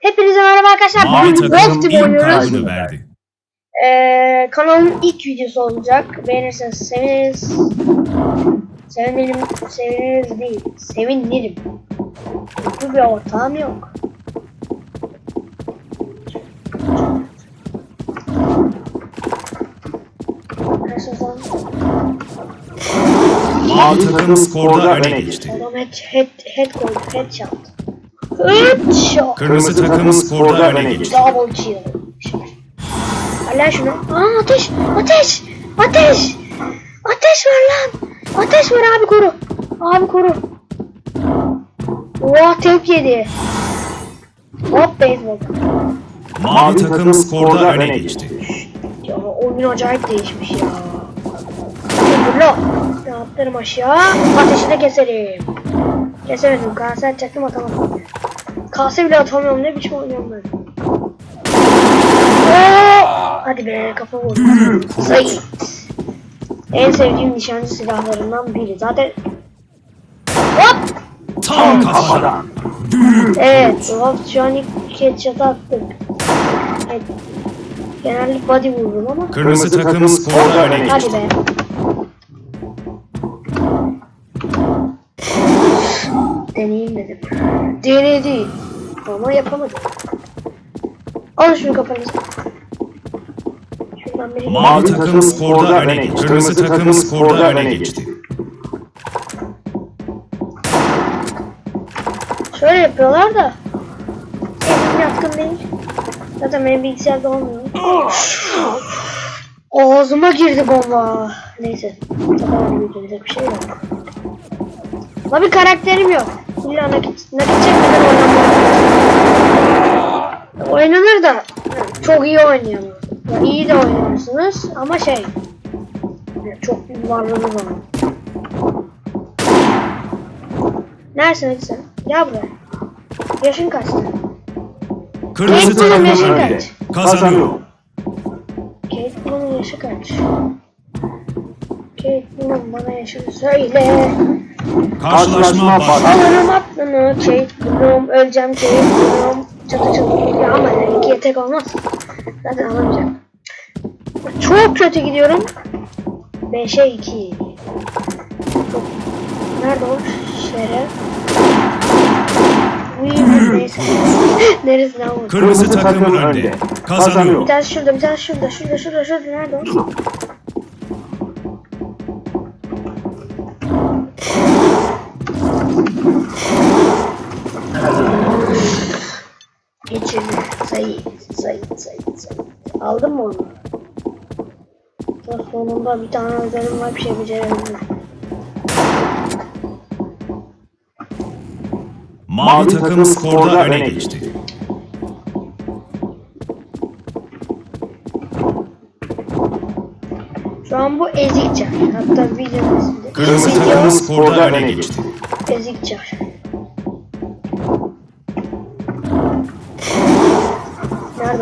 Hepinize merhaba arkadaşlar. Mavi Bugün takım Wolf Team ilk oynuyoruz. verdi. Ee, kanalımın ilk videosu olacak. Beğenirseniz seviniriz. Sevinirim, seviniriz değil. Sevinirim. Mutlu bir ortağım yok. Sezon Mavi takım skorda öne geçti. adam head, head, head koydu. Headshot. Headshot. Kırmızı takım skorda öne geçti. Double kill. Allah şunu. Aa ateş! Ateş! Ateş! Ateş var lan! Ateş var abi koru. Abi koru. Oha tek yedi. Hop beyzbol. Mavi takım skorda öne geçti. Ya oyun acayip değişmiş ya. Dur lan. Ne yaptırım aşağı? Ateşi de keserim. Kesemedim. Kase atacaktım atamadım. Kase bile atamıyorum. Ne biçim oynuyorum ben. Oo! Hadi be kafa vur. Zayıf. En sevdiğim nişancı silahlarından biri. Zaten Hop! Tam kafadan. Evet, hop şu an ilk headshot attık. Evet. Genelde body vururum ama. Kırmızı takım skorda öne Hadi geçti. be. Deneyeyim dedim. Denedi. Ama yapamadım. Al şunu kafanıza. Mavi takım skorda öne geçti. Kırmızı takım skorda öne geçti. Şöyle yapıyorlar da. Benim yatkın değil. Zaten benim bilgisayarda olmuyor. Ağzıma girdi bomba. Neyse. Tamam bir şey yok. Ama bir karakterim yok. İlla nakit, nakit çekmeden oynamam. Oynanır da yani çok iyi oynayamam. Ya iyi de oynarsınız ama şey yani çok varlığınız var. Neresin hadi sen? Gel buraya. Yaşın kaç? Kırmızı Kate takım yaşı kaç? Kazanıyor. Kate Bloom'un yaşı kaç? Kate Bloom bana yaşını söyle. Karşılaşma başladı. Alırım aklını Kate Bloom. Öleceğim Kate Bloom. Çatı çatı geliyor ama ikiye tek olmaz. Zaten alamayacağım. Çok kötü gidiyorum. 5'e 2. Çok... Nerede o? Şeref. Neresi lan? Kırmızı takım önde. Kazanıyor. Bir tanesi şurada, bir tanesi şurada, şurada, şurada, şurada. Nerede o? Geçirdi. Sayı, sayı, sayı, sayı. Aldın mı onu? Ya sonunda bir tane özelim var bir şey beceremedim. Mavi takım skorda öne geçti. Şu an bu ezikçe. Hatta videonun ismi. Kırmızı takım skorda öne geçti. ezikçe.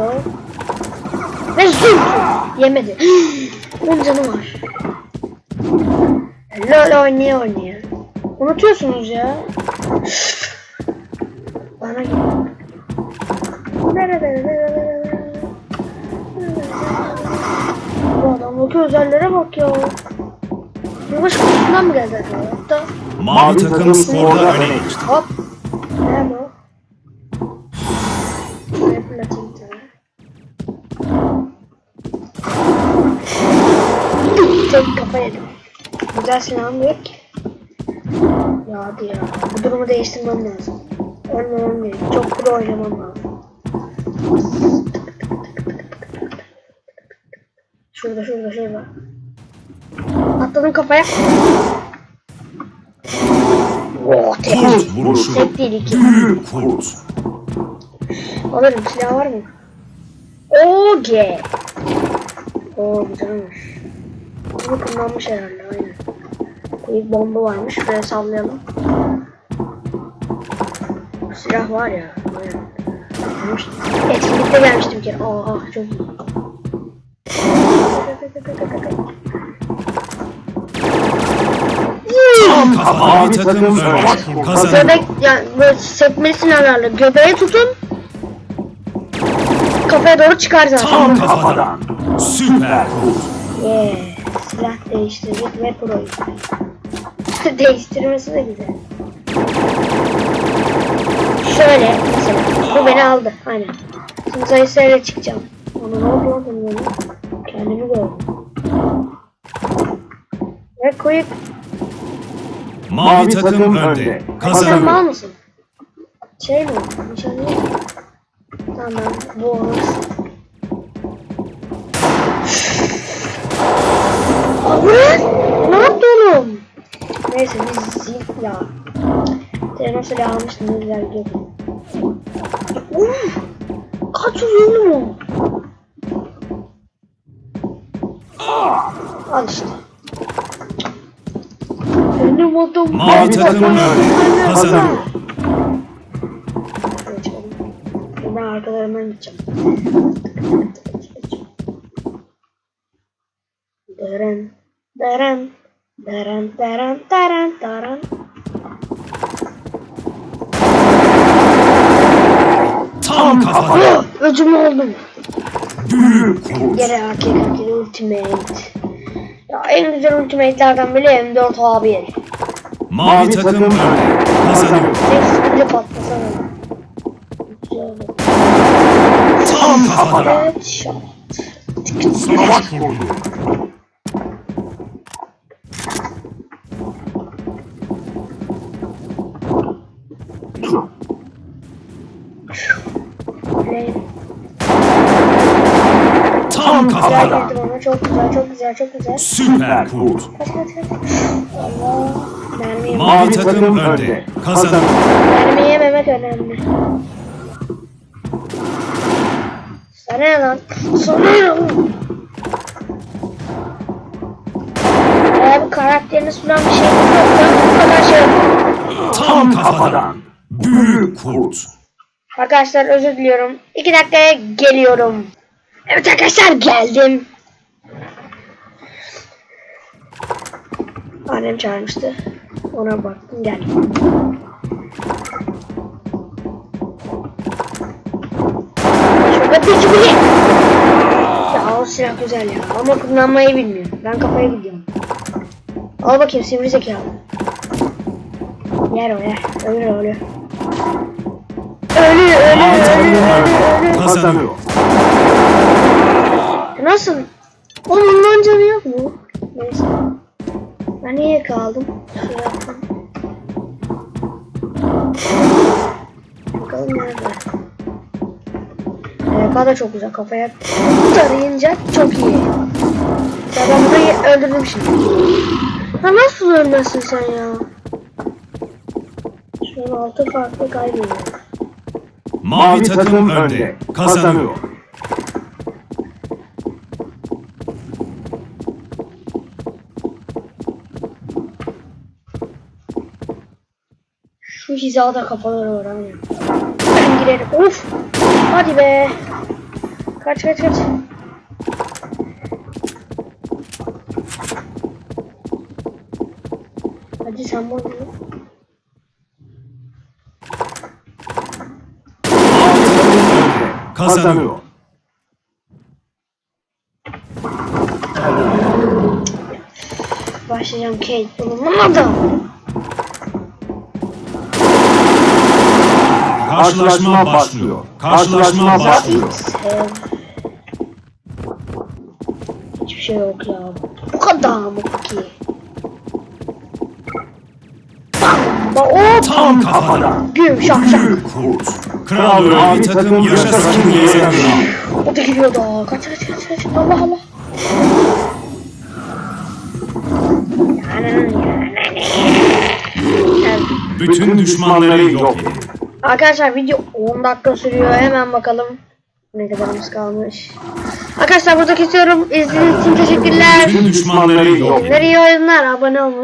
O? Ve züm! Yemedi. 10 canı var. LOL oynaya oynaya. Unutuyorsunuz ya. Bana gel. Nerede? Bu adamdaki özellere bak ya. Yavaş kutusundan mı geldi acaba? Hatta Mavi takım skorda öne geçti. hop. Nerede o? Şuraya fırlatayım bir tane. Tek kafa yedim. Güzel silahım yok ki. Ya hadi ya. Bu durumu değiştirmem lazım. Ölmemem gerek. Çok pro oynamam lazım. Şurada şurada şurada. Atladım kafaya. Oh, tek. Tek değil iki. Alırım silah var mı? Oge. Oo güzelmiş. Bunu kullanmış herhalde aynen. Bir bomba varmış. Şuraya sallayalım. Silah var ya. Etkinlikte gelmiştim bir kere. Oha çok iyi. Mavi takım önde. Kazanıyor. Göbek yani böyle göbeğe tutun. kafaya doğru çıkar zaten. Tam kafadan. Süper. Yeah. Silah değiştirdik ve Değiştirmesi de güzel. Şöyle mesela. Bu beni aldı. Aynen. Şimdi sayısıyla çıkacağım. Ona ne oldu lan benim? Kendimi gördüm. Ve quick. Mavi takım önde. Sen mal Kazanıyor. mısın? Şey mi? Nişanlı mı? Tamam. Bu olmaz. Abi! Ne yaptı oğlum? Neyse biz zil ya. Thanos'u almıştım ne güzel gidiyordu. Kaç oğlum o? Al işte. Benim adam. Mavi takım. Kazanıyor. Ben arkalarından gideceğim. Deren, deren, deren, deren, deren, deren. Tam kafadan. Öcüm oldum. Büyük kurt. Gene hakikaten ultimate. Ya en güzel ultimate'lerden biri M4 abi. Mavi takım önde. Kazanıyor. Neyse patlasana. Tam kafadan. Headshot. Savaş kurdu. Güzel girdim. Çok güzel, çok güzel, çok güzel. Süper kurt. Kaç kaç kaç. Allah. Mermi yemek. Mavi takım önde. Kazanıyor. Mermi yememek önemli. Sana ne lan? Sana ne lan? Eğer bu karakterini sunan bir şey yoksa bu kadar şey. Tam kafadan. Büyük kurt. Arkadaşlar özür diliyorum. İki dakikaya geliyorum. Evet arkadaşlar geldim. Annem çağırmıştı. Ona baktım geldim. Şurada bir bile. Ya o silah güzel ya ama kullanmayı bilmiyorum. Ben kafaya gidiyorum. Al bakayım sivri zekalı. Yer o yer. Ölür ölür. Ölü ölü Mavi takım ölü ölü önde. ölü. Kazanıyor. Nasıl? Oğlum ondan canı yok mu? Neyse. Ben niye kaldım? Şey yaptım. Bakalım nerede? EK da çok güzel kafaya tarayınca çok iyi. Ya ben burayı öldürdüm şimdi. Ha nasıl ölmezsin sen ya? Şu an altı farklı kaybediyor. Mavi takım önde. Kazanıyor. Şu hizada kafaları var aynen. Ben girerim. Uf! Hadi be! Kaç kaç kaç. Hadi sen bunu. Kazanıyor. Başlayacağım Kate. Bulunmadı. Karşılaşma başlıyor. Karşılaşma başlıyor. Hiçbir şey yok ya. Bu kadar mı ki? Tam kafadan. güm şak şak. Kurt. Kral mavi takım yaşasın diye. O da geliyor daha. Kaç kaç kaç kaç. Allah Allah. Bütün düşmanları yok edin. Arkadaşlar video 10 dakika sürüyor. Hemen bakalım ne kadarımız kalmış. Arkadaşlar burada kesiyorum. İzlediğiniz için teşekkürler. Düşmanları. İyi oyunlar. Abone olmayı